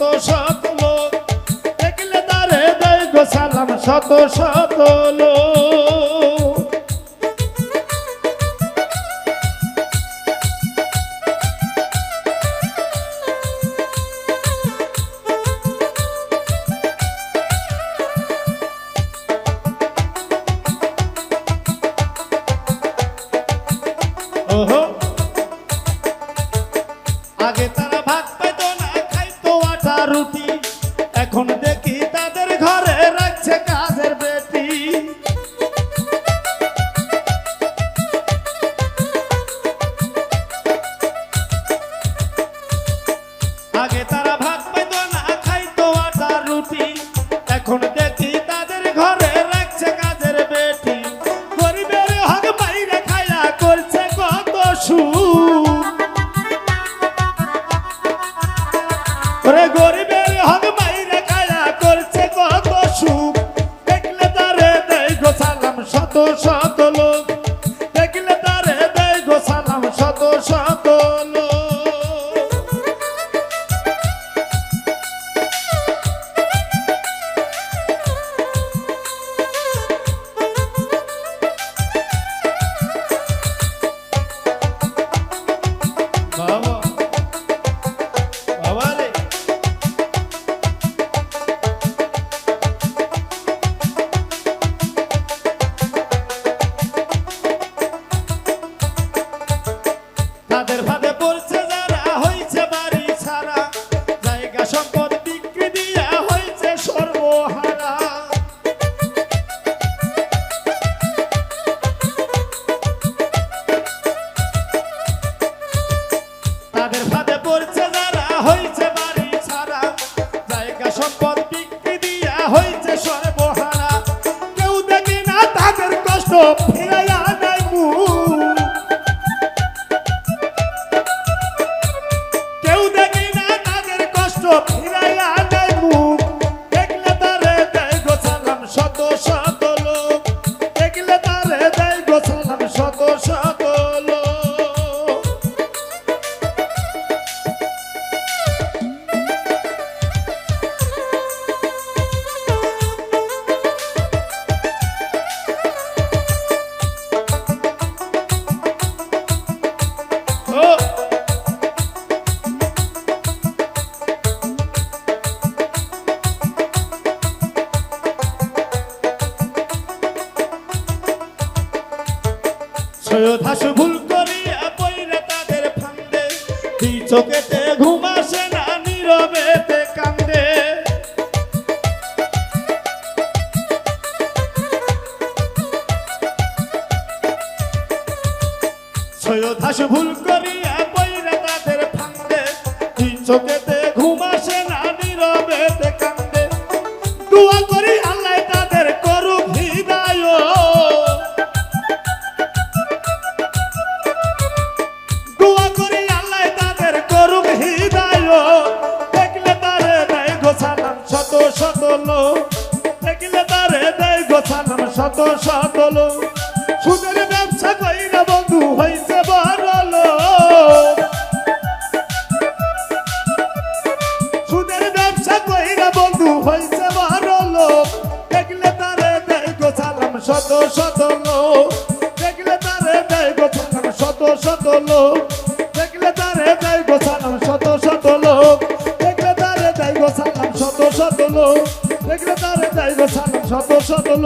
শত শত লোক দেখলে তারে দেয় গো সালাম শত শত লোক। আগে তার রুতি এখন দেখি কত সব সৈয়দ হাসু ভুল করিয়া পইরা তাদের ফান্দে। তাদের ফান্দে। দুই চোখেতে লোক দেখিলে তারে দেয় গোছানাম শত শত লোক। সুদের ব্যবসা কইরা বন্ধু হইছে বড় লোক। সুদের ব্যবসা কইরা বন্ধু হইছে বড় লোক। দেখিলে তারে দেয় গোছানাম শত শত সবল